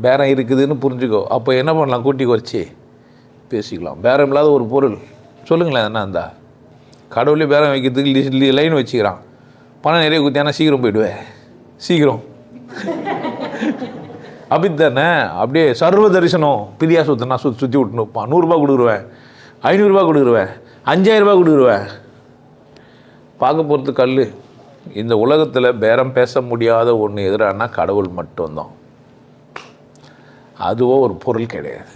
பேரம் இருக்குதுன்னு புரிஞ்சுக்கோ. அப்போ என்ன பண்ணலாம்? கூட்டி குறைச்சி பேசிக்கலாம். பேரம் இல்லாத ஒரு பொருள். சொல்லுங்களேன் என்ன இருந்தா? கடவுளே பேரம் வைக்கிறதுக்கு லி லைன் வச்சுக்கிறான். பணம் நிறைய குத்தியானா சீக்கிரம் போயிடுவேன் சீக்கிரம். அப்படித்தானே? அப்படியே சர்வ தரிசனம். பிரியா சுத்தனா சுற்றி சுற்றி விட்டுனுப்பான் நூறுரூபா கொடுக்குருவேன். ஐநூறுரூபா கொடுக்குருவேன். அஞ்சாயிரரூபா கொடுக்குருவேன். பார்க்க போகிறது கல் இந்த உலகத்தில் பேரம் பேச முடியாத ஒன்று எதிரானா கடவுள் மட்டும்தான். அதுவோ ஒரு பொருள் கிடையாது.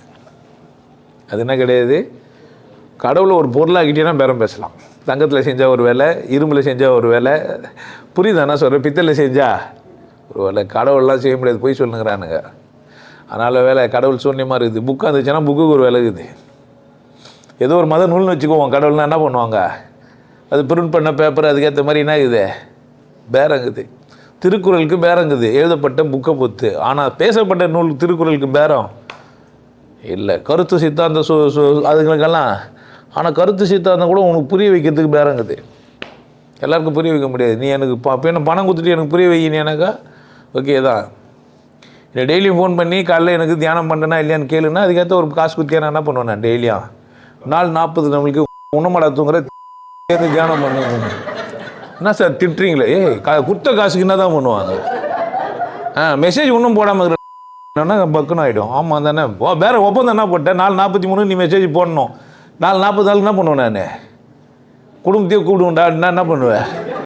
அது என்ன கிடையாது? கடவுளை ஒரு பொருளாக்கிட்டீங்கன்னா பேரம் பேசலாம். தங்கத்தில் செஞ்சால் ஒரு வேலை இரும்பில் செஞ்சால் ஒரு வேலை. புரியுதா என்ன சொல்கிறேன் பித்தளையில் செஞ்சால் ஒரு வேலை. கடவுள்லாம் செய்ய முடியாது போய் சொல்லுங்கிறானுங்க. அதனால் வேலை கடவுள் சூன்யமாக இருக்குது. புக்கு இருந்துச்சுன்னா புக்குக்கு ஒரு வேலை இருக்குது. ஏதோ ஒரு மத நூல்னு வச்சுக்குவோம். கடவுள்னா என்ன பண்ணுவாங்க? அது பிரிண்ட் பண்ண பேப்பர் அதுக்கேற்ற மாதிரி என்ன இருக்குது பேரங்குது. திருக்குறளுக்கு பேரங்குது. எழுதப்பட்ட புக்கை பொத்து. ஆனால் பேசப்பட்ட நூல் திருக்குறளுக்கு பேரம். இல்லை கருத்து சித்தாந்த சு சு அதுங்களுக்கெல்லாம் ஆனால் கருத்து சித்தாந்தம் கூட உனக்கு புரிய வைக்கிறதுக்கு பேரங்குது. எல்லாருக்கும் புரிய வைக்க முடியாது. நீ எனக்கு ப இப்ப பணம் கொடுத்துட்டு எனக்கு புரிய வைக்க எனக்கா? ஓகே தான் இல்லை டெய்லியும் ஃபோன் பண்ணி காலைல எனக்கு தியானம் பண்ணனா இல்லையான்னு கேளுன்னா அதுக்கேற்ற ஒரு காசு குத்தியா நான் என்ன பண்ணுவேன் நான் டெய்லியும்? நாள் நாற்பது நம்மளுக்கு உணமடா தூங்குற தியானம் பண்ணுவேன். என்ன சார் திட்டுறீங்களே? ஏய் கா கொடுத்த காசுக்கு என்ன தான் பண்ணுவாங்க? ஆ மெசேஜ் ஒன்றும் போடாமல் இருக்கிறேன்னா பக்குன்னு ஆகிடும் ஆமாம் தானே ஓ ஒப்பந்தம் என்ன போட்டேன்? நாலு நாற்பத்தி மூணு நீ மெசேஜ் போடணும். நாலு நாற்பது நாள் என்ன பண்ணுவேன் நான்? குடும்பத்தையே கூப்பிடுவேன்டா என்ன என்ன பண்ணுவேன்?